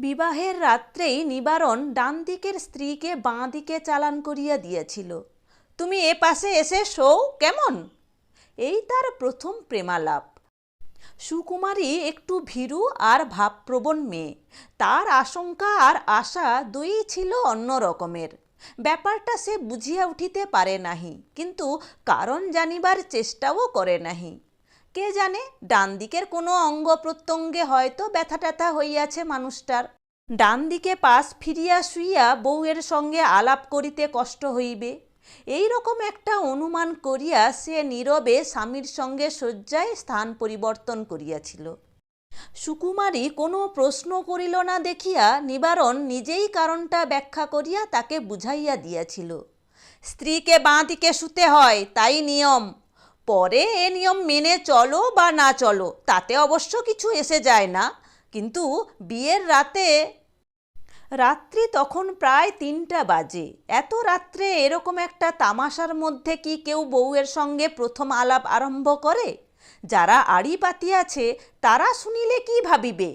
বিবাহের রাত্রেই নিবারণ ডান দিকের স্ত্রীকে বাঁ দিকে চালান করিয়া দিয়েছিল। তুমি এ পাশে এসে শোও কেমন? এই তার প্রথম প্রেমালাপ। সুকুমারী একটু ভীরু আর ভাবপ্রবণ মেয়ে। তার আশঙ্কা আর আশা দুই ছিল অন্য রকমের। ব্যাপারটা সে বুঝিয়া উঠিতে পারে নাহি, কিন্তু কারণ জানিবার চেষ্টাও করে নাহি। কে জানে? ডান দিকের কোনো অঙ্গ প্রত্যঙ্গে হয়তো ব্যথা ট্যাথা হইয়াছে মানুষটার। ডান দিকে পাশ ফিরিয়া শুইয়া বউয়ের সঙ্গে আলাপ করিতে কষ্ট হইবে। এই রকম একটা অনুমান করিয়া সে নীরবে স্বামীর সঙ্গে শয্যায় স্থান পরিবর্তন করিয়াছিল। সুকুমারী কোনো প্রশ্ন করিল না দেখিয়া নিবারণ নিজেই কারণটা ব্যাখ্যা করিয়া তাকে বুঝাইয়া দিয়াছিল। স্ত্রীকে বাঁ দিকে শুতে হয়, তাই নিয়ম। পরে এ নিয়ম মেনে চলো বা না চলো, তাতে অবশ্য কিছু এসে যায় না। কিন্তু বিয়ের রাতে, রাত্রি তখন প্রায় তিনটা বাজে। এত রাত্রে এরকম একটা তামাশার মধ্যে কি কেউ বউয়ের সঙ্গে প্রথম আলাপ আরম্ভ করে? যারা আড়ি পাতিয়াছে তারা শুনিলে কি ভাবিবে?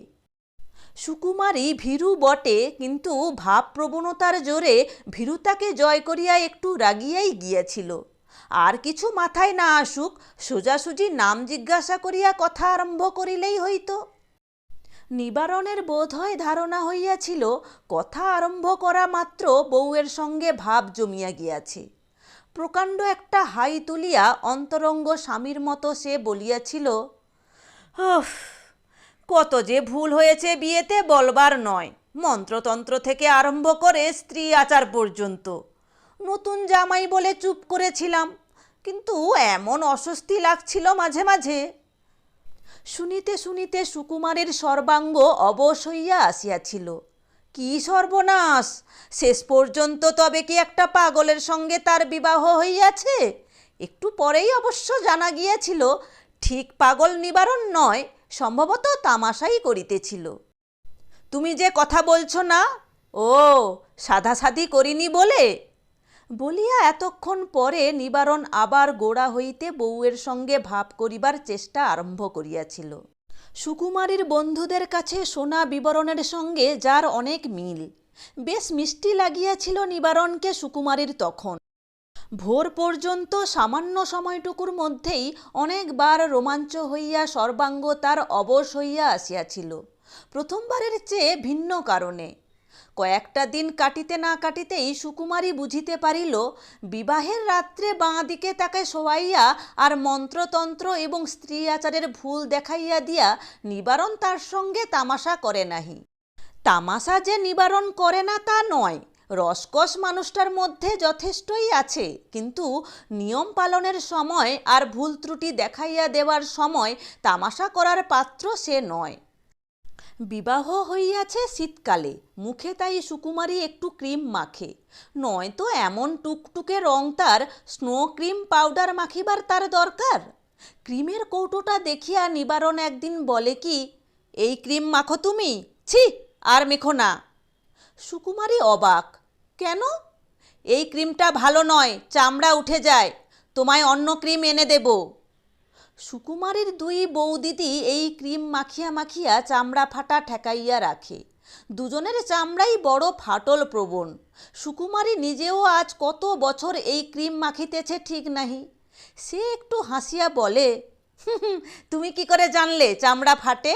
সুকুমারী ভীরু বটে, কিন্তু ভাবপ্রবণতার জোরে ভীরুতাকে জয় করিয়া একটু রাগিয়াই গিয়াছিল। আর কিছু মাথায় না আসুক সোজাসুজি নাম জিজ্ঞাসা করিয়া কথা আরম্ভ করিলেই হইত। নিবারণের বোধ হয় ধারণা হইয়াছিল কথা আরম্ভ করা মাত্র বউয়ের সঙ্গে ভাব জমিয়া গিয়াছে। প্রকাণ্ড একটা হাই তুলিয়া অন্তরঙ্গ স্বামীর মতো সে বলিয়াছিল "উফ, কত যে ভুল হয়েছে বিয়েতে বলবার নয়। মন্ত্রতন্ত্র থেকে আরম্ভ করে স্ত্রী আচার পর্যন্ত। নতুন জামাই বলে চুপ করেছিলাম। কিন্তু এমন অস্বস্তি লাগছিল মাঝে মাঝে। শুনিতে শুনিতে সুকুমারের সর্বাঙ্গ অবশ হইয়া আসিয়াছিল। কি সর্বনাশ! শেষ পর্যন্ত তবে কি একটা পাগলের সঙ্গে তার বিবাহ হইয়াছে? একটু পরেই অবশ্য জানা গিয়াছিল, ঠিক পাগল নিবারণ নয়, সম্ভবত তামাশাই করিতেছিল। তুমি যে কথা বলছো না, ও সাধাসাধি করিনি বলে? বলিয়া এতক্ষণ পরে নিবারণ আবার গোড়া হইতে বউয়ের সঙ্গে ভাব করিবার চেষ্টা আরম্ভ করিয়াছিল। সুকুমারীর বন্ধুদের কাছে সোনা বিবরণের সঙ্গে যার অনেক মিল। বেশ মিষ্টি লাগিয়াছিল নিবারণকে সুকুমারীর তখন। ভোর পর্যন্ত সামান্য সময়টুকুর মধ্যেই অনেকবার রোমাঞ্চ হইয়া সর্বাঙ্গ তার অবশ হইয়া আসিয়াছিল। প্রথমবারের চেয়ে ভিন্ন কারণে। কয়েকটা দিন কাটিতে না কাটিতেই সুকুমারী বুঝিতে পারিল, বিবাহের রাত্রে বাঁ দিকে তাকে শোয়াইয়া আর মন্ত্রতন্ত্র এবং স্ত্রী আচারের ভুল দেখাইয়া দিয়া নিবারণ তার সঙ্গে তামাশা করে নাহি। তামাশা যে নিবারণ করে না তা নয়, রসকস মানুষটার মধ্যে যথেষ্টই আছে, কিন্তু নিয়ম পালনের সময় আর ভুল ত্রুটি দেখাইয়া দেওয়ার সময় তামাশা করার পাত্র সে নয়। বিবাহ হইয়াছে শীতকালে, মুখে তাই সুকুমারী একটু ক্রিম মাখে। নয়তো এমন টুকটুকে রং তার স্নো ক্রিম পাউডার মাখিবার তার দরকার? ক্রিমের কৌটোটা দেখিয়া নিবারণ একদিন বলে কি, এই ক্রিম মাখো তুমি? ছি, আর মেখো না। সুকুমারী অবাক, কেন? এই ক্রিমটা ভালো নয়, চামড়া উঠে যায়, তোমায় অন্য ক্রিম এনে দেবো। সুকুমারীর দুই বৌদিদি এই ক্রিম মাখিয়া মাখিয়া চামড়া ফাটা ঠেকাইয়া রাখে। দুজনের চামড়াই বড় ফাটল প্রবণ। সুকুমারী নিজেও আজ কত বছর এই ক্রিম মাখিতেছে ঠিক নাহি। সে একটু হাসিয়া বলে "হুম হুম, তুমি কি করে জানলে চামড়া ফাটে?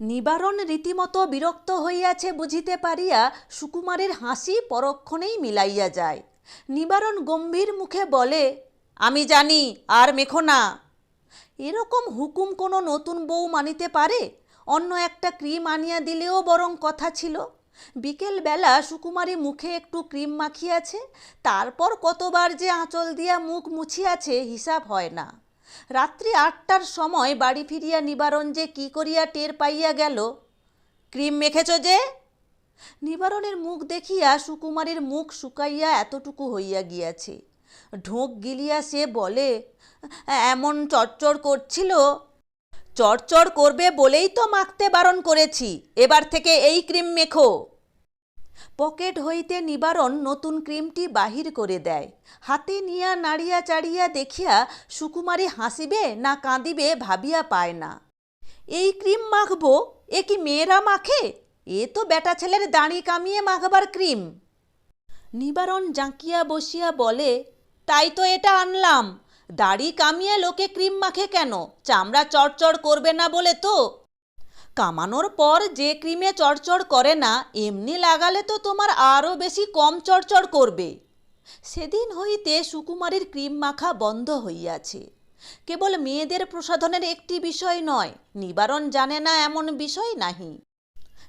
নিবারণ রীতিমতো বিরক্ত হইয়াছে বুঝিতে পারিয়া সুকুমারের হাসি পরক্ষণেই মিলাইয়া যায়। নিবারণ গম্ভীর মুখে বলে আমি জানি আর মেখো না। এরকম হুকুম কোনো নতুন বউ মানিতে পারে? অন্য একটা ক্রিম আনিয়া দিলেও বরং কথা ছিল। বিকেলবেলা সুকুমারী মুখে একটু ক্রিম মাখিয়াছে, তারপর কতবার যে আঁচল দিয়া মুখ মুছিয়াছে হিসাব হয় না। রাত্রি আটটার সময় বাড়ি ফিরিয়া নিবারণ যে কি করিয়া টের পাইয়া গেল? ক্রিম মেখেছ যে? নিবারণের মুখ দেখিয়া সুকুমারীর মুখ শুকাইয়া এতটুকু হইয়া গিয়াছে। ঢোক গিলিয়া সে বলে, এমন চটচড় করছিল? চড়চড় করবে বলেই তো মাখতে বারণ করেছি, এবার থেকে এই ক্রিম মেখো। পকেট হইতে নিবারণ নতুন ক্রিমটি বাহির করে দেয়। হাতে নিয়া নাড়িয়া চাড়িয়া দেখিয়া সুকুমারী হাসিবে না কাঁদিবে ভাবিয়া পায় না। এই ক্রিম মাখব? এ কি মেয়েরা মাখে? এ তো বেটা ছেলের দাঁড়ি কামিয়ে মাখবার ক্রিম। নিবারণ জাঁকিয়া বসিয়া বলে তাই তো এটা আনলাম। দাড়ি কামিয়ে লোকে ক্রিম মাখে কেন? চামড়া চড়চড় করবে না বলে তো। কামানোর পর যে ক্রিমে চড়চড় করে না, এমনি লাগালে তো তোমার আরও বেশি কম চড়চড় করবে। সেদিন হইতে সুকুমারীর ক্রিম মাখা বন্ধ হইয়াছে। কেবল মেয়েদের প্রসাধনের একটি বিষয় নয়, নিবারণ জানে না এমন বিষয় নাহি।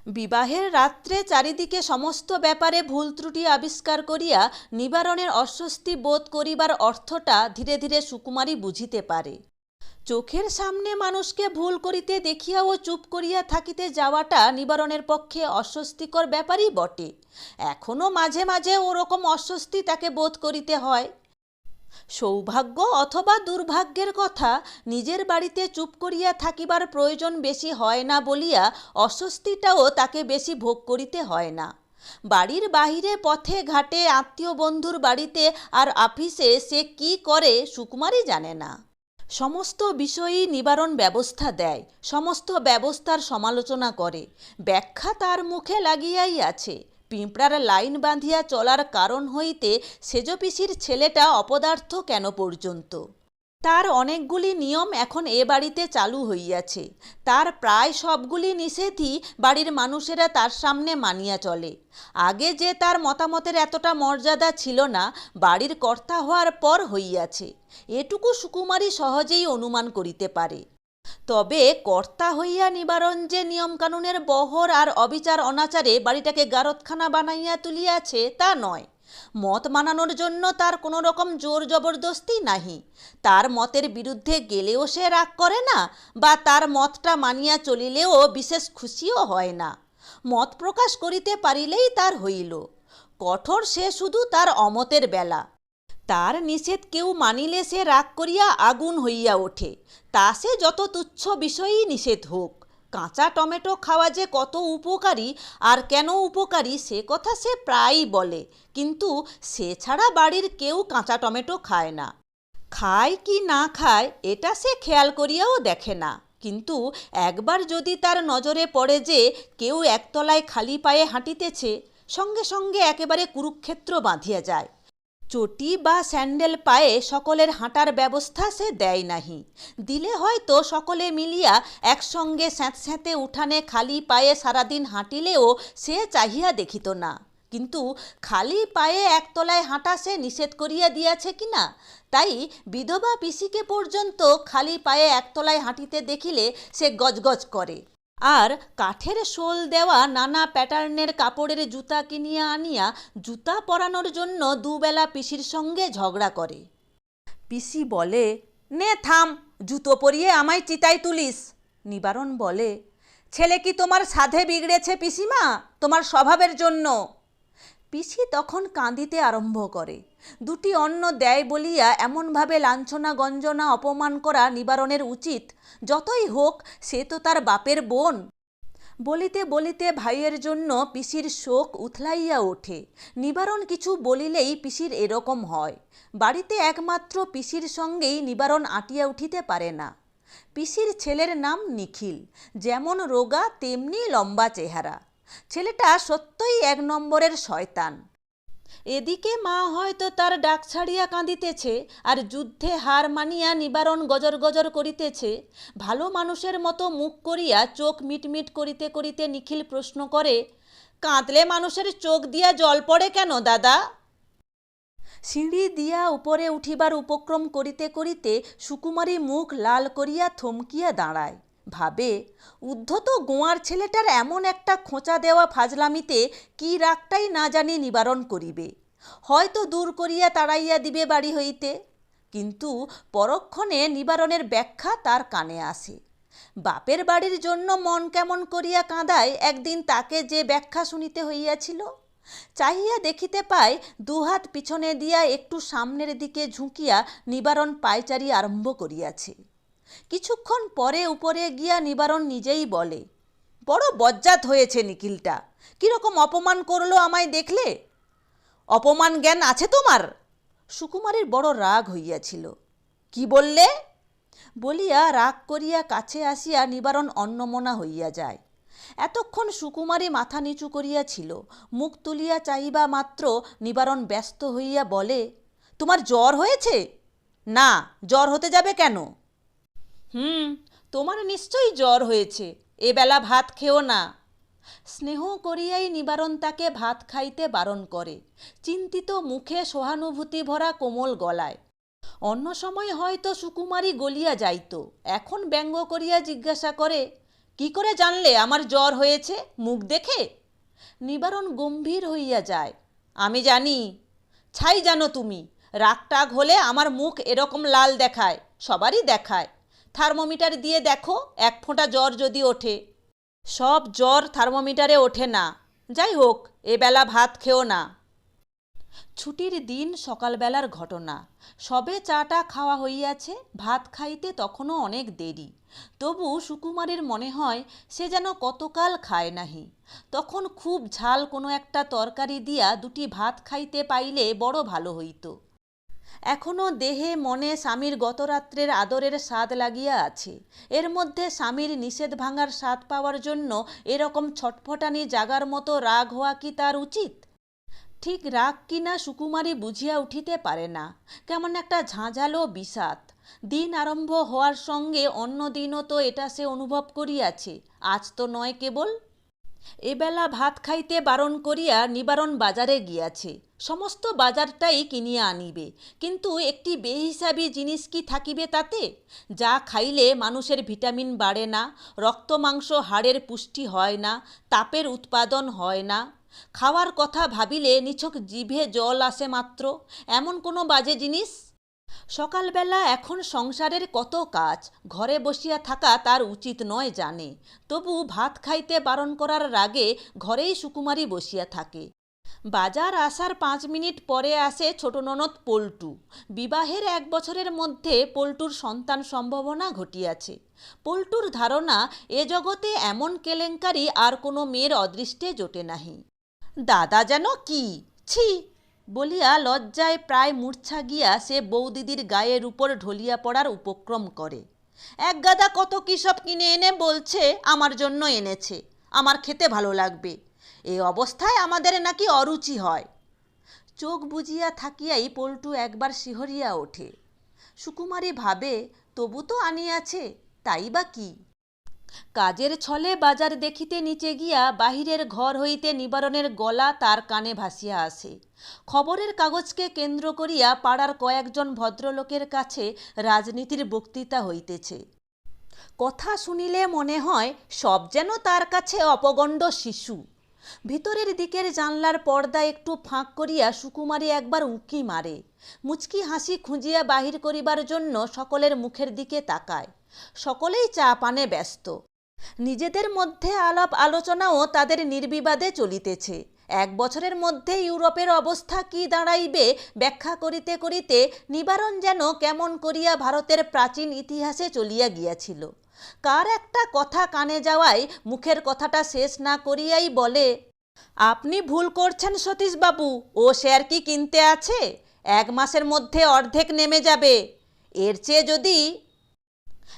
বিবাহের রাত্রে চারিদিকে সমস্ত ব্যাপারে ভুল ত্রুটি আবিষ্কার করিয়া নিবারণের অস্বস্তি বোধ করিবার অর্থটা ধীরে ধীরে সুকুমারী বুঝিতে পারে। চোখের সামনে মানুষকে ভুল করিতে দেখিয়াও চুপ করিয়া থাকিতে যাওয়াটা নিবারণের পক্ষে অস্বস্তিকর ব্যাপারই বটে। এখনও মাঝে মাঝে ওরকম অস্বস্তি তাকে বোধ করিতে হয়। সৌভাগ্য অথবা দুর্ভাগ্যের কথা নিজের বাড়িতে চুপ করিয়া থাকিবার প্রয়োজন বেশি হয় না বলিয়া অস্বস্তিটাও তাকে বেশি ভোগ করিতে হয় না। বাড়ির বাহিরে পথে ঘাটে আত্মীয় বন্ধুর বাড়িতে আর আফিসে সে কি করে সুকুমারই জানে না। সমস্ত বিষয়ই নিবারণ ব্যবস্থা দেয়, সমস্ত ব্যবস্থার সমালোচনা করে, ব্যাখ্যা তার মুখে লাগিয়াই আছে। পিঁপড়ার লাইন বাঁধিয়া চলার কারণ হইতে সেজপিসির ছেলেটা অপদার্থ কেন পর্যন্ত? তার অনেকগুলি নিয়ম এখন এ বাড়িতে চালু হইয়াছে। তার প্রায় সবগুলি নিষেধই বাড়ির মানুষেরা তার সামনে মানিয়া চলে। আগে যে তার মতামতের এতটা মর্যাদা ছিল না, বাড়ির কর্তা হওয়ার পর হইয়াছে। এটুকু সুকুমারী সহজেই অনুমান করিতে পারে। তবে কর্তা হইয়া নিবারণ যে নিয়মকানুনের বহর আর অবিচার অনাচারে বাড়িটাকে গারতখানা বানাইয়া তুলিয়াছে তা নয়। মত মানানোর জন্য তার কোনো রকম জোর জবরদস্তি নাহি। তার মতের বিরুদ্ধে গেলেও সে রাগ করে না বা তার মতটা মানিয়া চলিলেও বিশেষ খুশিও হয় না। মত প্রকাশ করিতে পারিলেই তার হইল। কঠোর সে শুধু তার অমতের বেলা। তার নিষেধ কেউ মানিলে সে রাগ করিয়া আগুন হইয়া ওঠে। তা সে যত তুচ্ছ বিষয়ই নিষেধ হোক। কাঁচা টমেটো খাওয়া যে কত উপকারী, আর কেন উপকারী সে কথা সে প্রায়ই বলে। কিন্তু সে ছাড়া বাড়ির কেউ কাঁচা টমেটো খায় না। খায় কি না খায়, এটা সে খেয়াল করিয়াও দেখে না। কিন্তু একবার যদি তার নজরে পড়ে যে কেউ একতলায় খালি পায়ে হাঁটিতেছে, সঙ্গে সঙ্গে একেবারে কুরুক্ষেত্র বাঁধিয়া যায়। চটি বা স্যান্ডেল পায়ে সকলের হাঁটার ব্যবস্থা সে দেয় নাহি। দিলে হয়তো সকলে মিলিয়া একসঙ্গে স্যাঁতস্যাঁতে উঠানে খালি পায়ে সারাদিন হাঁটিলেও সে চাহিয়া দেখিত না। কিন্তু খালি পায়ে একতলায় হাঁটা সে নিষেধ করিয়া দিয়াছে কি না? তাই বিধবা পিসিকে পর্যন্ত খালি পায়ে একতলায় হাঁটিতে দেখিলে সে গজগজ করে। আর কাঠের শোল দেওয়া নানা প্যাটার্নের কাপড়ের জুতা কিনিয়া আনিয়া জুতা পরানোর জন্য দুবেলা পিসির সঙ্গে ঝগড়া করে। পিসি বলে, নে থাম, জুতো পরিয়ে আমায় চিতায় তুলিস। নিবারণ বলে, ছেলে কি তোমার সাধে বিগড়েছে পিসিমা? তোমার স্বভাবের জন্য। পিসি তখন কাঁদিতে আরম্ভ করে। দুটি অন্ন দেয় বলিয়া এমনভাবে লাঞ্ছনা, গঞ্জনা, অপমান করা নিবারণের উচিত। যতই হোক, সে তো তার বাপের বোন। বলিতে বলিতে ভাইয়ের জন্য পিসির শোক উথলাইয়া ওঠে। নিবারণ কিছু বলিলেই পিসির এরকম হয়। বাড়িতে একমাত্র পিসির সঙ্গেই নিবারণ আটিয়া উঠিতে পারে না। পিসির ছেলের নাম নিখিল। যেমন রোগা, তেমনি লম্বা চেহারা। ছেলেটা সত্যই এক নম্বরের শয়তান। এদিকে মা হয়তো তার ডাক ছাড়িয়া কাঁদিতেছে আর যুদ্ধে হার মানিয়া নিবারণ গজর গজর করিতেছে। ভালো মানুষের মতো মুখ করিয়া চোখ মিটমিট করিতে করিতে নিখিল প্রশ্ন করে, কাঁদলে মানুষের চোখ দিয়া জল পড়ে কেন, দাদা? সিঁড়ি দিয়া উপরে উঠিবার উপক্রম করিতে করিতে সুকুমারী মুখ লাল করিয়া থমকিয়া দাঁড়ায়। ভাবে, উদ্ধত গোয়ার ছেলেটার এমন একটা খোঁচা দেওয়া ফাজলামিতে কি রাগটাই না জানি নিবারণ করিবে। হয়তো দূর করিয়া তাড়াইয়া দিবে বাড়ি হইতে। কিন্তু পরক্ষণে নিবারণের ব্যাখ্যা তার কানে আসে। বাপের বাড়ির জন্য মন কেমন করিয়া কাঁদায় একদিন তাকে যে ব্যাখ্যা শুনিতে হইয়াছিল। চাহিয়া দেখিতে পায়, দুহাত পিছনে দিয়া একটু সামনের দিকে ঝুঁকিয়া নিবারণ পায়চারি আরম্ভ করিয়াছে। কিছুক্ষণ পরে উপরে গিয়া নিবারণ নিজেই বলে, বড় বজ্জাত হয়েছে নিখিলটা। কীরকম অপমান করল আমায় দেখলে? অপমান জ্ঞান আছে তোমার? সুকুমারের বড় রাগ হইয়াছিল। কি বললে? বলিয়া রাগ করিয়া কাছে আসিয়া নিবারণ অন্নমনা হইয়া যায়। এতক্ষণ সুকুমারী মাথা নিচু করিয়াছিল, মুখ তুলিয়া চাহিবা মাত্র নিবারণ ব্যস্ত হইয়া বলে, তোমার জ্বর হয়েছে? না, জ্বর হতে যাবে কেন? হুম, তোমার নিশ্চয়ই জ্বর হয়েছে। এবেলা ভাত খেও না। স্নেহ করিয়াই নিবারণ তাকে ভাত খাইতে বারণ করে। চিন্তিত মুখে সহানুভূতি ভরা কোমল গলায়। অন্য সময় হয়তো সুকুমারী গলিয়া যাইত। এখন ব্যঙ্গ করিয়া জিজ্ঞাসা করে, কি করে জানলে আমার জ্বর হয়েছে? মুখ দেখে? নিবারণ গম্ভীর হইয়া যায়। আমি জানি। ছাই জানো তুমি রাগ টাগ হলে আমার মুখ এরকম লাল দেখায়, সবারই দেখায়। থার্মোমিটার দিয়ে দেখো, এক ফোঁটা জ্বর যদি ওঠে। সব জ্বর থার্মোমিটারে ওঠে না। যাই হোক এবেলা ভাত খেও না। ছুটির দিন সকালবেলার ঘটনা। সবে চাটা খাওয়া হইয়াছে, ভাত খাইতে তখনও অনেক দেরি। তবু সুকুমারের মনে হয়, সে যেন কতকাল খায় নাহি। তখন খুব ঝাল কোনো একটা তরকারি দিয়া দুটি ভাত খাইতে পাইলে বড় ভালো হইত। এখনও দেহে, মনে স্বামীর গতরাত্রের আদরের স্বাদ লাগিয়া আছে। এর মধ্যে স্বামীর নিষেধ ভাঙার স্বাদ পাওয়ার জন্য এরকম ছটফটানি জাগার মতো রাগ হওয়া কি তার উচিত? ঠিক রাগ কিনা সুকুমারী বুঝিয়া উঠিতে পারে না। কেমন একটা ঝাঁঝালো বিষাদ। দিন আরম্ভ হওয়ার সঙ্গে অন্য দিনও তো এটা সে অনুভব করিয়াছে। আজ তো নয় কেবল। এবেলা ভাত খাইতে বারণ করিয়া নিবারণ বাজারে গিয়াছে। সমস্ত বাজারটাই কিনিয়া আনিবে। কিন্তু একটি বেহিসাবি জিনিস কি থাকিবে তাতে? যা খাইলে মানুষের ভিটামিন বাড়ে না, রক্ত মাংস হাড়ের পুষ্টি হয় না, তাপের উৎপাদন হয় না। খাওয়ার কথা ভাবিলে নিছক জিভে জল আসে মাত্র, এমন কোনো বাজে জিনিস? সকালবেলা এখন সংসারের কত কাজ, ঘরে বসিয়া থাকা তার উচিত নয় জানে। তবু ভাত খাইতে বারণ করার রাগে ঘরেই সুকুমারী বসিয়া থাকে। বাজার আসার পাঁচ মিনিট পরে আসে ছোট ননদ পল্টু। বিবাহের এক বছরের মধ্যে পল্টুর সন্তান সম্ভাবনা ঘটিয়াছে। পল্টুর ধারণা, এ জগতে এমন কেলেঙ্কারি আর কোনো মেয়ের অদৃষ্টে জোটে নাহি। দাদা যেন কি? ছি! বলিয়া লজ্জায় প্রায় মূর্ছা গিয়া সে বৌদিদির গায়ের উপর ঢলিয়া পড়ার উপক্রম করে। এক গাদা কত কী সব কিনে এনে বলছে, আমার জন্য এনেছে। আমার খেতে ভালো লাগবে। এই অবস্থায় আমাদের নাকি অরুচি হয়। চোখ বুজিয়া থাকিয়াই পল্টু একবার শিহরিয়া ওঠে। সুকুমারী ভাবে, তবু তো আনিয়াছে, তাই বা কি? কাজের ছলে বাজার দেখিতে নিচে গিয়া বাহিরের ঘর হইতে নিবারণের গলা তার কানে ভাসিয়া আসে। খবরের কাগজকে কেন্দ্র করিয়া পাড়ার কয়েকজন ভদ্রলোকের কাছে রাজনীতির বক্তৃতা হইতেছে। কথা শুনিলে মনে হয়, সব যেন তার কাছে অপগণ্ড শিশু। ভিতরের দিকের জানলার পর্দা একটু ফাঁক করিয়া সুকুমারী একবার উঁকি মারে। মুচকি হাসি খুঁজিয়া বাহির করিবার জন্য সকলের মুখের দিকে তাকায়। সকলেই চা পানে ব্যস্ত। নিজেদের মধ্যে আলাপ আলোচনাও তাদের নির্বিবাদে চলিতেছে। এক বছরের মধ্যে ইউরোপের অবস্থা কি দাঁড়াইবে ব্যাখ্যা করিতে করিতে নিবারণ যেন কেমন করিয়া ভারতের প্রাচীন ইতিহাসে চলিয়া গিয়াছিল। কার একটা কথা কানে যাওয়ায় মুখের কথাটা শেষ না করিয়াই বলে, আপনি ভুল করছেন সতীশবাবু, ও শেয়ার কি কিনতে আছে? এক মাসের মধ্যে অর্ধেক নেমে যাবে। এর চেয়ে যদি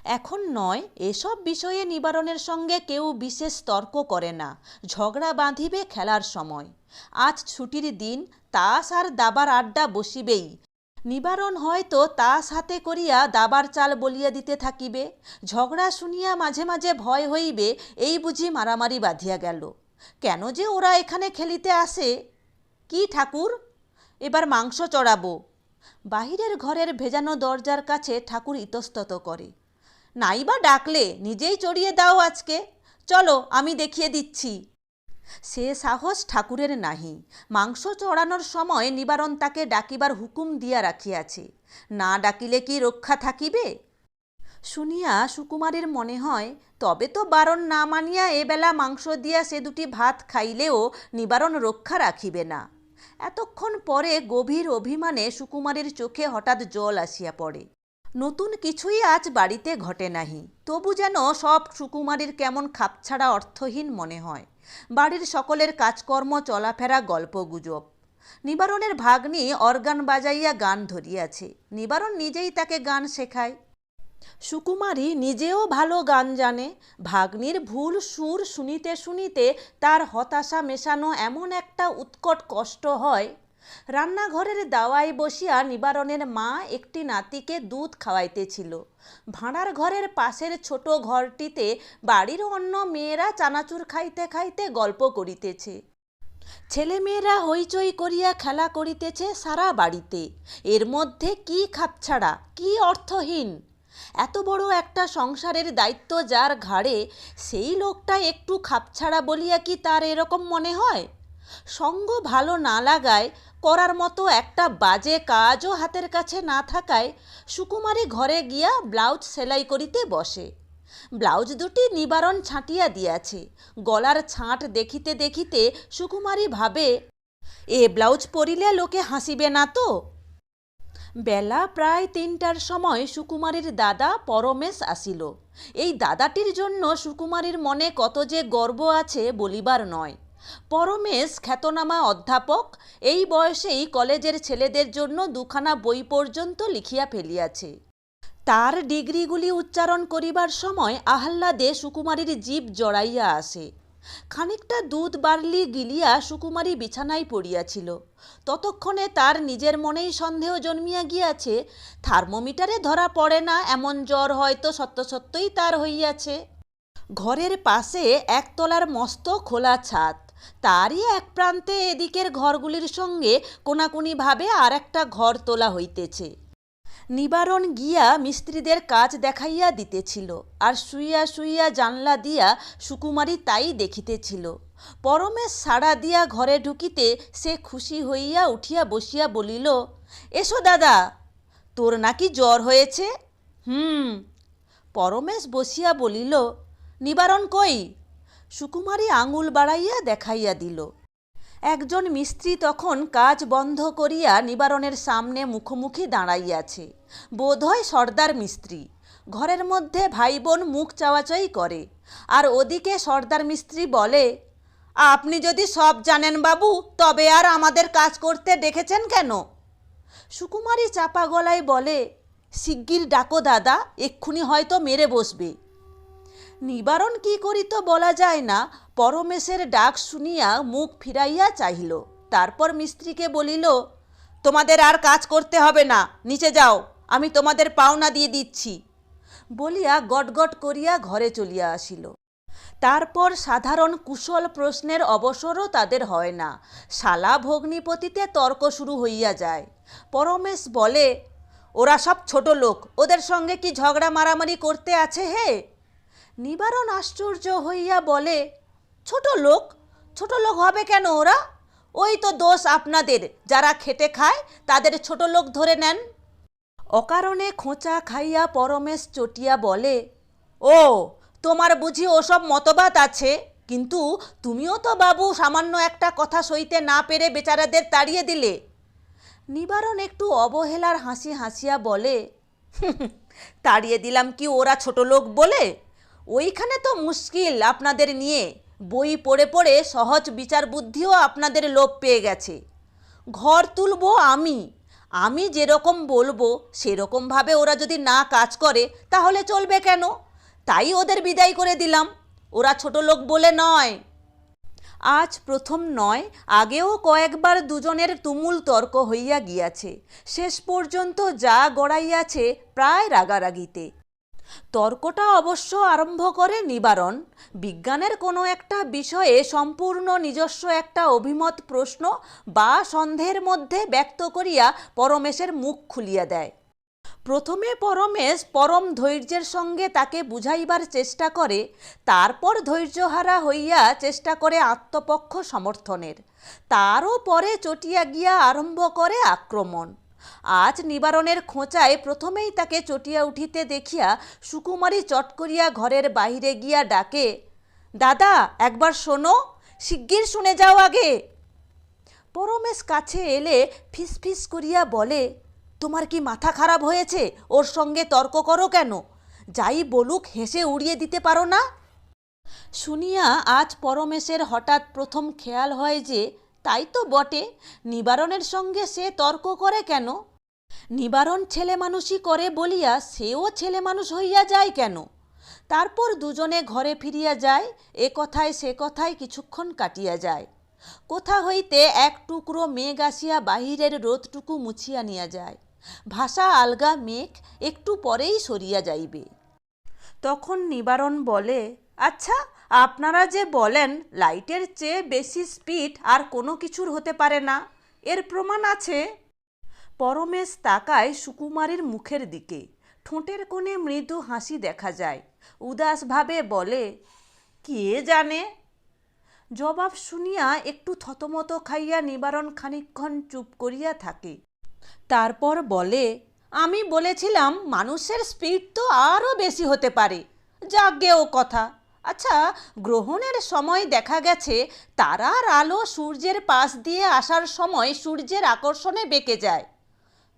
এখন নয়, এসব বিষয়ে নিবারণের সঙ্গে কেউ বিশেষ তর্ক করে না, ঝগড়া বাঁধিবে খেলার সময়। আজ ছুটির দিন, তাস আর দাবার আড্ডা বসিবেই। নিবারণ হয়তো তাস হাতে করিয়া দাবার চাল বলিয়া দিতে থাকিবে। ঝগড়া শুনিয়া মাঝে মাঝে ভয় হইবে, এই বুঝি মারামারি বাঁধিয়া গেল। কেন যে ওরা এখানে খেলিতে আসে? কি ঠাকুর? এবার মাংস চড়াবো। বাহিরের ঘরের ভেজানো দরজার কাছে ঠাকুর ইতস্তত করে। নাইবা ডাকলে, নিজেই চড়িয়ে দাও আজকে। চলো, আমি দেখিয়ে দিচ্ছি। সে সাহস ঠাকুরের নাহি। মাংস চড়ানোর সময় নিবারণ তাকে ডাকিবার হুকুম দিয়া রাখিয়াছে। না ডাকিলে কি রক্ষা থাকিবে? শুনিয়া সুকুমারের মনে হয়, তবে তো বারণ না মানিয়া এবেলা মাংস দিয়া সে দুটি ভাত খাইলেও নিবারণ রক্ষা রাখিবে না। এতক্ষণ পরে গভীর অভিমানে সুকুমারের চোখে হঠাৎ জল আসিয়া পড়ে। নতুন কিছুই আজ বাড়িতে ঘটে নাহি। তবু যেন সব সুকুমারীর কেমন খাপছাড়া অর্থহীন মনে হয়। বাড়ির সকলের কাজকর্ম, চলাফেরা গল্প গুজব নিবারণের ভাগ্নি অর্গান বাজাইয়া গান ধরিয়াছে। নিবারণ নিজেই তাকে গান শেখায়। সুকুমারী নিজেও ভালো গান জানে। ভাগ্নির ভুল সুর শুনিতে শুনিতে তার হতাশা মেশানো এমন একটা উৎকট কষ্ট হয় রান্নাঘরের দাওয়ায় বসিয়া নিবারণের মা একটি নাতিকে দুধ খাওয়াইতেছিল। ভাঁড়ার ঘরের পাশের ছোট ঘরটিতে বাড়ির অন্য মেয়েরা চানাচুর খাইতে খাইতে গল্প করিতেছে। ছেলেমেয়েরা হইচই করিয়া খেলা করিতেছে সারা বাড়িতে। এর মধ্যে কি খাপছাড়া, কি অর্থহীন! এত বড় একটা সংসারের দায়িত্ব যার ঘাড়ে, সেই লোকটা একটু খাপছাড়া বলিয়া কি তার এরকম মনে হয়? সঙ্গ ভালো না লাগায় করার মতো একটা বাজে কাজও হাতের কাছে না থাকায় সুকুমারী ঘরে গিয়া ব্লাউজ সেলাই করিতে বসে। ব্লাউজ দুটি নিবারণ ছাঁটিয়া দিয়াছে। গলার ছাঁট দেখিতে দেখিতে সুকুমারী ভাবে, এ ব্লাউজ পরিলে লোকে হাসিবে না তো? বেলা প্রায় তিনটার সময় সুকুমারীর দাদা পরমেশ আসিল। এই দাদাটির জন্য সুকুমারীর মনে কত যে গর্ব আছে বলিবার নয়। পরমেশ খ্যাতনামা অধ্যাপক, এই বয়সেই কলেজের ছেলেদের জন্য দুখানা বই পর্যন্ত লিখিয়া ফেলিয়াছে। তার ডিগ্রিগুলি উচ্চারণ করিবার সময় আহ্লাদে সুকুমারীর জীব জড়াইয়া আসে। খানিকটা দুধ বার্লি গিলিয়া সুকুমারী বিছানায় পড়িয়াছিল। ততক্ষণে তার নিজের মনেই সন্দেহ জন্মিয়া গিয়াছে, থার্মোমিটারে ধরা পড়ে না, এমন জ্বর হয়তো সত্য সত্যই তার হইয়াছে। ঘরের পাশে একতলার মস্ত খোলা ছাদ। তারই এক প্রান্তে এদিকের ঘরগুলির সঙ্গে কোনাকুনিভাবে আর একটা ঘর তোলা হইতেছে। নিবারণ গিয়া মিস্ত্রিদের কাজ দেখাইয়া দিতেছিল, আর শুইয়া শুইয়া জানলা দিয়া সুকুমারী তাই দেখিতেছিল। পরমেশ সাড়া দিয়া ঘরে ঢুকিতে সে খুশি হইয়া উঠিয়া বসিয়া বলিল, এসো দাদা, তোর নাকি জ্বর হয়েছে? হুম। পরমেশ বসিয়া বলিল, নিবারণ কই? সুকুমারী আঙুল বাড়াইয়া দেখাইয়া দিল। একজন মিস্ত্রি তখন কাজ বন্ধ করিয়া নিবারণের সামনে মুখোমুখি দাঁড়াইয়াছে। বোধহয় সর্দার মিস্ত্রি। ঘরের মধ্যে ভাই বোন মুখ চাওয়াচাই করে। আর ওদিকে সর্দার মিস্ত্রি বলে, আপনি যদি সব জানেন বাবু, তবে আর আমাদের কাজ করতে ডেকেছেন কেন? সুকুমারী চাপা গলায় বলে, শিগগির ডাকো দাদা, এক্ষুনি হয়তো মেরে বসবে। নিবারণ কি করিত বলা যায় না, পরমেশের ডাক শুনিয়া মুখ ফিরাইয়া চাহিল। তারপর মিস্ত্রিকে বলিল, তোমাদের আর কাজ করতে হবে না, নিচে যাও, আমি তোমাদের পাওনা দিয়ে দিচ্ছি। বলিয়া গটগট করিয়া ঘরে চলিয়া আসিল। তারপর সাধারণ কুশল প্রশ্নের অবসরও তাদের হয় না। শালা ভগ্নিপতিতে তর্ক শুরু হইয়া যায়। পরমেশ বলে, ওরা সব ছোট লোক, ওদের সঙ্গে কি ঝগড়া মারামারি করতে আছে হে? নিবারণ আশ্চর্য হইয়া বলে, ছোট লোক ছোট লোক হবে কেন ওরা? ওই তো দোষ আপনাদের, যারা খেটে খায়, তাদের ছোট লোক ধরে নেন। অকারণে খোঁচা খাইয়া পরমেশ চটিয়া বলে, ও, তোমার বুঝি ওসব মতবাদ আছে? কিন্তু তুমিও তো বাবু সামান্য একটা কথা সইতে না পেরে বেচারাদের তাড়িয়ে দিলে? নিবারণ একটু অবহেলার হাসি হাসিয়া বলে তাড়িয়ে দিলাম কি ওরা ছোট লোক বলে? ওইখানে তো মুশকিল আপনাদের নিয়ে। বই পড়ে পড়ে সহজ বিচার বুদ্ধিও আপনাদের লোপ পেয়ে গেছে। ঘর তুলবো আমি। আমি যেরকম বলব, সেরকমভাবে ওরা যদি না কাজ করে, তাহলে চলবে কেন? তাই ওদের বিদায় করে দিলাম। ওরা ছোট লোক বলে নয়। আজ প্রথম নয়, আগেও কয়েকবার দুজনের তুমুল তর্ক হইয়া গিয়াছে। শেষ পর্যন্ত যা গড়াইয়াছে, প্রায় রাগারাগিতে। তর্কটা অবশ্য আরম্ভ করে নিবারণ। বিজ্ঞানের কোনো একটা বিষয়ে সম্পূর্ণ নিজস্ব একটা অভিমত প্রশ্ন বা সন্দেহের মধ্যে ব্যক্ত করিয়া পরমেশের মুখ খুলিয়া দেয়। প্রথমে পরমেশ পরম ধৈর্যের সঙ্গে তাকে বুঝাইবার চেষ্টা করে, তারপর ধৈর্যহারা হইয়া চেষ্টা করে আত্মপক্ষ সমর্থনের। তারও পরে চটিয়া গিয়া আরম্ভ করে আক্রমণ। আজ নিবারণের খোঁচায় প্রথমেই তাকে চটিয়া উঠিতে দেখিয়া সুকুমারী চট করিয়া ঘরের বাহিরে গিয়া ডাকে, দাদা, একবার শোনো, শিগগির শুনে যাও আগে। পরমেশ কাছে এলে ফিসফিস করিয়া বলে, তোমার কি মাথা খারাপ হয়েছে? ওর সঙ্গে তর্ক করো কেন? যাই বলুক, হেসে উড়িয়ে দিতে পারো না? শুনিয়া আজ পরমেশের হঠাৎ প্রথম খেয়াল হয় যে তাই তো বটে। নিবারণের সঙ্গে সে তর্ক করে কেন? নিবারণ ছেলে মানুষই করে বলিয়া সেও ছেলে মানুষ হইয়া যায় কেন? তারপর দুজনে ঘরে ফিরিয়া যায়, এ কথায় সে কথায় কিছুক্ষণ কাটিয়া যায়। কোথা হইতে এক টুকরো মেঘ আসিয়া বাহিরের রোদটুকু মুছিয়া নিয়া যায়। ভাষা আলগা মেঘ একটু পরেই সরিয়া যাইবে। তখন নিবারণ বলে আচ্ছা আপনারা যে বলেন লাইটের চেয়ে বেশি স্পিড আর কোনো কিছুর হতে পারে না, এর প্রমাণ আছে। পরমেশ তাকায় সুকুমারীর মুখের দিকে। ঠোঁটের কোণে মৃদু হাসি দেখা যায়। উদাসভাবে বলে, কে জানে? জবাব শুনিয়া একটু থতমত খাইয়া নিবারণ খানিকক্ষণ চুপ করিয়া থাকে। তারপর বলে, আমি বলেছিলাম মানুষের স্পিড তো আরও বেশি হতে পারে। যাগে ও কথা। আচ্ছা গ্রহণের সময় দেখা গেছে তারার আলো সূর্যের পাশ দিয়ে আসার সময় সূর্যের আকর্ষণে বেঁকে যায়।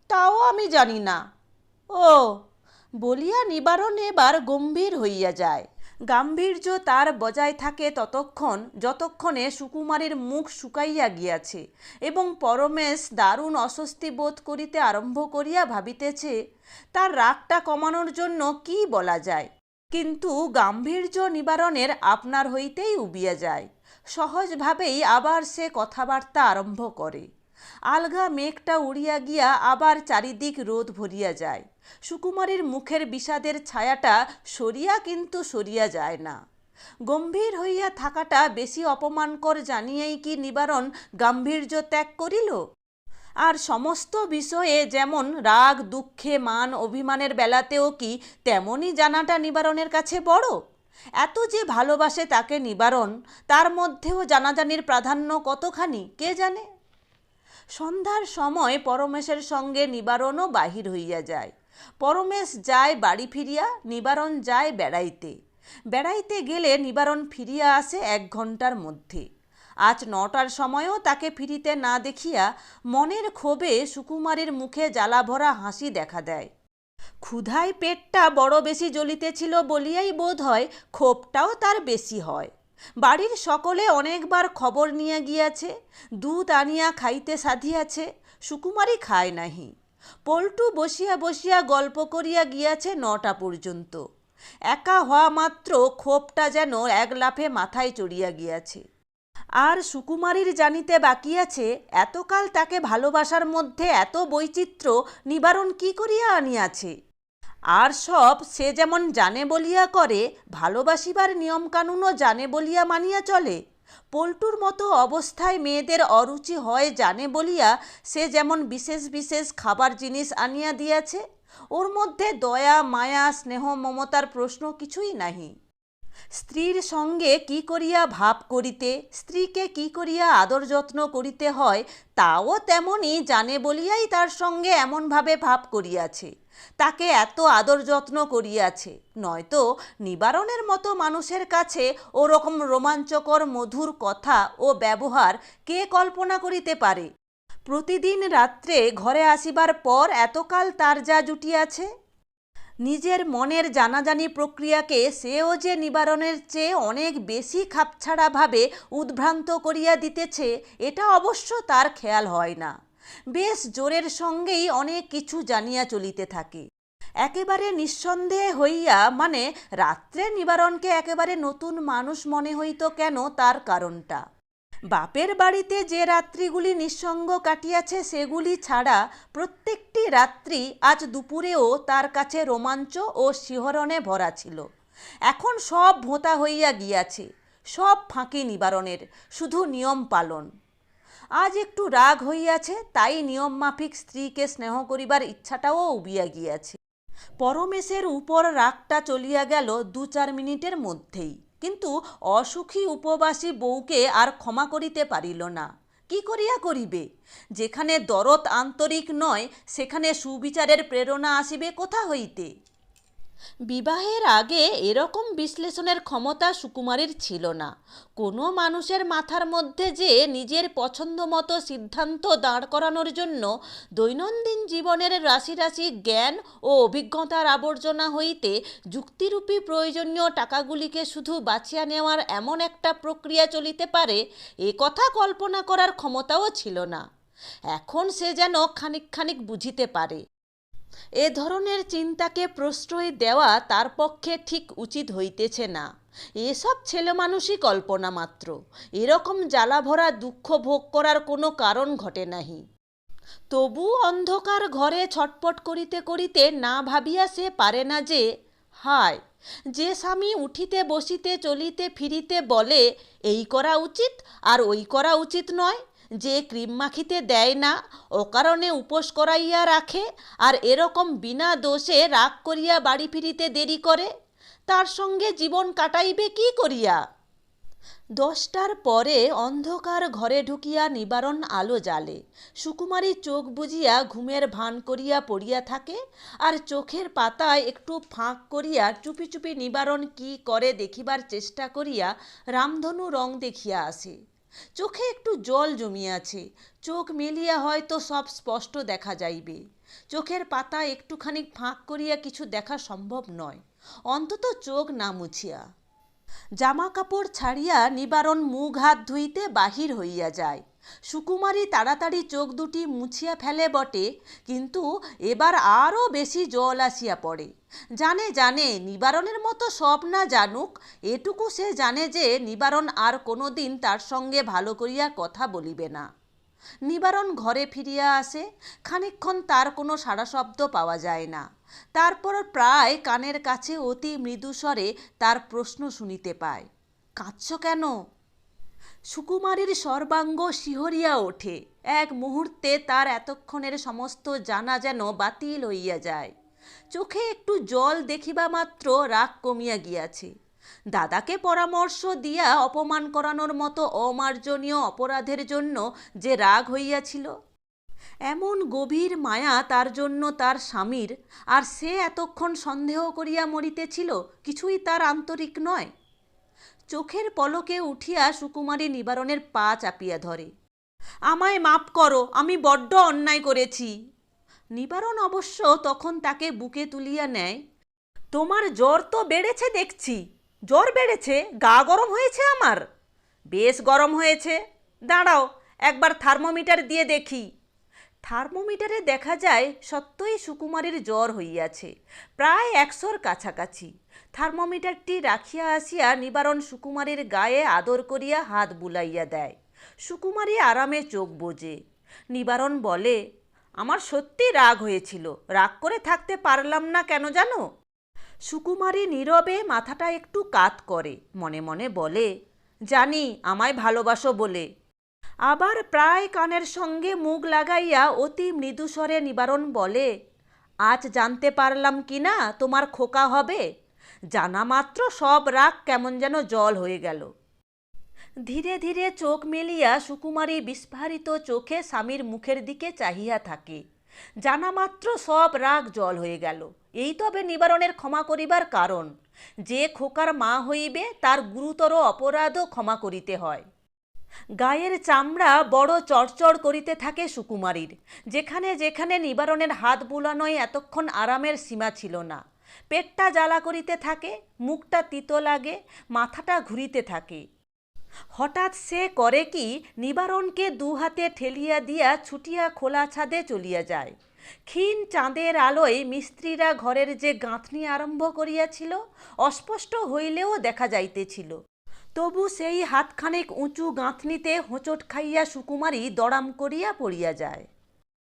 তাও আমি জানি না। ও, বলিয়া নিবারণ এবার গম্ভীর হইয়া যায়। গাম্ভীর্য তার বজায় থাকে ততক্ষণ, যতক্ষণে সুকুমারীর মুখ শুকাইয়া গিয়াছে এবং পরমেশ দারুণ অস্বস্তি বোধ করিতে আরম্ভ করিয়া ভাবিতেছে, তার রাগটা কমানোর জন্য কি বলা যায়? কিন্তু গাম্ভীর্য নিবারণের আপনার হইতেই উবিয়া যায়। সহজভাবেই আবার সে কথাবার্তা আরম্ভ করে। আলগা মেঘটা উড়িয়া গিয়া আবার চারিদিক রোদ ভরিয়া যায়। সুকুমারীর মুখের বিষাদের ছায়াটা সরিয়া কিন্তু সরিয়া যায় না। গম্ভীর হইয়া থাকাটা বেশি অপমানকর জানিয়েই কি নিবারণ গাম্ভীর্য ত্যাগ করিল? আর সমস্ত বিষয়ে যেমন রাগ, দুঃখে, মান, অভিমানের বেলাতেও কি তেমনই জানাটা নিবারণের কাছে বড়? এত যে ভালোবাসে তাকে নিবারণ, তার মধ্যেও জানাজানির প্রাধান্য কতখানি, কে জানে? সন্ধ্যার সময় পরমেশের সঙ্গে নিবারণও বাহির হইয়া যায়। পরমেশ যায় বাড়ি ফিরিয়া, নিবারণ যায় বেড়াইতে। বেড়াইতে গেলে নিবারণ ফিরিয়া আসে এক ঘণ্টার মধ্যে। আজ নটার সময়ও তাকে ফিরিতে না দেখিয়া মনের ক্ষোভে সুকুমারীর মুখে জ্বালাভরা হাসি দেখা দেয়। ক্ষুধায় পেটটা বড় বেশি জ্বলিতেছিল বলিয়াই বোধ হয় ক্ষোভটাও তার বেশি হয়। বাড়ির সকলে অনেকবার খবর নিয়ে গিয়াছে, দুধ আনিয়া খাইতে সাধিয়াছে, সুকুমারী খায় নাহি। পল্টু বসিয়া বসিয়া গল্প করিয়া গিয়াছে নটা পর্যন্ত। একা হওয়া মাত্র ক্ষোভটা যেন এক লাফে মাথায় চড়িয়া গিয়াছে। আর সুকুমারীর জানিতে বাকি আছে, এতকাল তাকে ভালোবাসার মধ্যে এত বৈচিত্র্য নিবারণ কি করিয়া আনিয়াছে? আর সব সে যেমন জানে বলিয়া করে, ভালোবাসিবার নিয়মকানুনও জানে বলিয়া মানিয়া চলে। পল্টুর মতো অবস্থায় মেয়েদের অরুচি হয় জানে বলিয়া সে যেমন বিশেষ বিশেষ খাবার জিনিস আনিয়া দিয়াছে, ওর মধ্যে দয়া, মায়া, স্নেহ, মমতার প্রশ্ন কিছুই নাহি। স্ত্রীর সঙ্গে কি করিয়া ভাব করিতে, স্ত্রীকে কি করিয়া আদর যত্ন করিতে হয়, তাও তেমনই জানে বলিয়াই তার সঙ্গে এমনভাবে ভাব করিয়াছে। তাকে এত আদর যত্ন করিয়াছে, নয়তো নিবারণের মতো মানুষের কাছে ওরকম রোমাঞ্চকর মধুর কথা ও ব্যবহার কে কল্পনা করিতে পারে? প্রতিদিন রাত্রে ঘরে আসিবার পর এতকাল তার যা জুটিয়াছে? নিজের মনের জানাজানি প্রক্রিয়াকে সেও যে নিবারণের চেয়ে অনেক বেশি খাপছাড়াভাবে উদ্ভ্রান্ত করিয়া দিতেছে, এটা অবশ্য তার খেয়াল হয় না। বেশ জোরের সঙ্গেই অনেক কিছু জানিয়া চলিতে থাকে। একেবারে নিঃসন্দেহে হইয়া মানে রাত্রে নিবারণকে একেবারে নতুন মানুষ মনে হইত কেন তার কারণটা? বাপের বাড়িতে যে রাত্রিগুলি নিঃসঙ্গ কাটিয়াছে সেগুলি ছাড়া প্রত্যেকটি রাত্রি আজ দুপুরেও তার কাছে রোমাঞ্চ ও শিহরণে ভরা ছিল। এখন সব ভোঁতা হইয়া গিয়াছে, সব ফাঁকি নিবারণের, শুধু নিয়ম পালন। আজ একটু রাগ হইয়াছে, তাই নিয়ম মাফিক স্ত্রীকে স্নেহ করিবার ইচ্ছাটাও উবিয়া গিয়াছে। পরমেশের উপর রাগটা চলিয়া গেল দু চার মিনিটের মধ্যেই। কিন্তু অসুখী উপবাসী বউকে আর ক্ষমা করিতে পারিল না। কি করিয়া করিবে? যেখানে দরদ আন্তরিক নয়, সেখানে সুবিচারের প্রেরণা আসিবে কোথা হইতে? বিবাহের আগে এরকম বিশ্লেষণের ক্ষমতা সুকুমারীর ছিল না। কোনো মানুষের মাথার মধ্যে যে নিজের পছন্দ মতো সিদ্ধান্ত দাঁড় করানোর জন্য দৈনন্দিন জীবনের রাশি রাশি জ্ঞান ও অভিজ্ঞতার আবর্জনা হইতে যুক্তিরূপী প্রয়োজনীয় টাকাগুলিকে শুধু বাছিয়া নেওয়ার এমন একটা প্রক্রিয়া চলিতে পারে, এ কথা কল্পনা করার ক্ষমতাও ছিল না। এখন সে যেন খানিক খানিক বুঝিতে পারে। এ ধরনের চিন্তাকে প্রশ্রয় দেওয়া তার পক্ষে ঠিক উচিত হইতেছে না। এসব ছেলে মানুষই কল্পনা মাত্র। এরকম জ্বালা ভরা দুঃখ ভোগ করার কোনো কারণ ঘটে নাহি। তবু অন্ধকার ঘরে ছটপট করিতে করিতে না ভাবিয়া সে পারে না যে, হায়, যে স্বামী উঠিতে বসিতে চলিতে ফিরিতে বলে, এই করা উচিত আর ওই করা উচিত নয় যে ক্রিম মাখিতে দেয় না অকারণে উপোস করাইয়া রাখে আর এরকম বিনা দোষে রাগ করিয়া বাড়ি ফিরিতে দেরি করে। তার সঙ্গে জীবন কাটাইবে কি করিয়া? দশটার পরে অন্ধকার ঘরে ঢুকিয়া নিবারণ আলো জ্বালে। সুকুমারী চোখ বুজিয়া ঘুমের ভান করিয়া পড়িয়া থাকে আর চোখের পাতায় একটু ফাঁক করিয়া চুপি চুপি নিবারণ কি করে দেখিবার চেষ্টা করিয়া রামধনু রং দেখিয়া আসে। চোখে একটু জল জমিয়াছে চোখ মেলিয়া হয়তো সব স্পষ্ট দেখা যাইবে। চোখের পাতা একটুখানি ফাঁক করিয়া কিছু দেখা সম্ভব নয়। অন্তত চোখ না মুছিয়া। জামা কাপড় ছাড়িয়া নিবারণ মুখ হাত ধুইতে বাহির হইয়া যায়। সুকুমারী তাড়াতাড়ি চোখ দুটি মুছিয়া ফেলে বটে, কিন্তু এবার আরও বেশি জল আসিয়া পড়ে। জানে জানে, নিবারণের মতো সব না জানুক, এটুকু সে জানে যে নিবারণ আর কোনো দিন তার সঙ্গে ভালো করিয়া কথা বলিবে না। নিবারণ ঘরে ফিরিয়া আসে, খানিকক্ষণ তার কোনো সাড়া শব্দ পাওয়া যায় না। তারপর প্রায় কানের কাছে অতি মৃদুস্বরে তার প্রশ্ন শুনিতে পায়, কাঁদছ কেন? সুকুমারীর সর্বাঙ্গ শিহরিয়া ওঠে। এক মুহূর্তে তার এতক্ষণের সমস্ত জানা যেন বাতিল হইয়া যায়। চোখে একটু জল দেখিবা মাত্র রাগ কমিয়া গিয়াছে। দাদাকে পরামর্শ দিয়া অপমান করানোর মতো অমার্জনীয় অপরাধের জন্য যে রাগ হইয়াছিল। এমন গভীর মায়া তার জন্য তার স্বামীর, আর সে এতক্ষণ সন্দেহ করিয়া মরিতেছিল, কিছুই তার আন্তরিক নয়। চোখের পলকে উঠিয়া সুকুমারী নিবারণের পা চাপিয়া ধরে। আমায় মাপ করো, আমি বড্ড অন্যায় করেছি। নিবারণ অবশ্য তখন তাকে বুকে তুলিয়া নেয়। তোমার জ্বর তো বেড়েছে দেখছি। জ্বর বেড়েছে, গা গরম হয়েছে আমার। বেশ গরম হয়েছে। দাঁড়াও, একবার থার্মোমিটার দিয়ে দেখি। থার্মোমিটারে দেখা যায়, সত্যই সুকুমারীর জ্বর হইয়াছে, প্রায় একশোর কাছাকাছি। থার্মোমিটারটি রাখিয়া আসিয়া নিবারণ সুকুমারীর গায়ে আদর করিয়া হাত বুলাইয়া দেয়। সুকুমারী আরামে চোখ বোঝে নিবারণ বলে, আমার সত্যি রাগ হয়েছিল, রাগ করে থাকতে পারলাম না কেন জানো? সুকুমারী নীরবে মাথাটা একটু কাত করে, মনে মনে বলে, জানি, আমায় ভালোবাসো বলে। আবার প্রায় কানের সঙ্গে মুখ লাগাইয়া অতি মৃদুস্বরে নিবারণ বলে, আজ জানতে পারলাম কি না তোমার খোকা হবে? জানা মাত্র সব রাগ কেমন যেন জল হয়ে গেল। ধীরে ধীরে চোখ মেলিয়া সুকুমারী বিস্ফারিত চোখে স্বামীর মুখের দিকে চাহিয়া থাকে। জানা মাত্র সব রাগ জল হয়ে গেল। এই তবে নিবারণের ক্ষমা করিবার কারণ, যে খোকার মা হইবে তার গুরুতর অপরাধও ক্ষমা করিতে হয়। গায়ের চামড়া বড় চড়চড় করিতে থাকে সুকুমারীর, যেখানে যেখানে নিবারণের হাত বুলানোয় এতক্ষণ আরামের সীমা ছিল না। পেটটা জ্বালা করিতে থাকে, মুখটা তিতো লাগে, মাথাটা ঘুরিতে থাকে। হঠাৎ সে করে কি, নিবারণকে দু হাতে ঠেলিয়া দিয়া ছুটিয়া খোলা ছাদে চলিয়া যায়। ক্ষীণ চাঁদের আলোয় মিস্ত্রিরা ঘরের যে গাঁথনি আরম্ভ করিয়াছিল, অস্পষ্ট হইলেও দেখা যাইতেছিল। তবু সেই হাতখানেক উঁচু গাঁথনিতে হোঁচট খাইয়া সুকুমারী দড়াম করিয়া পড়িয়া যায়।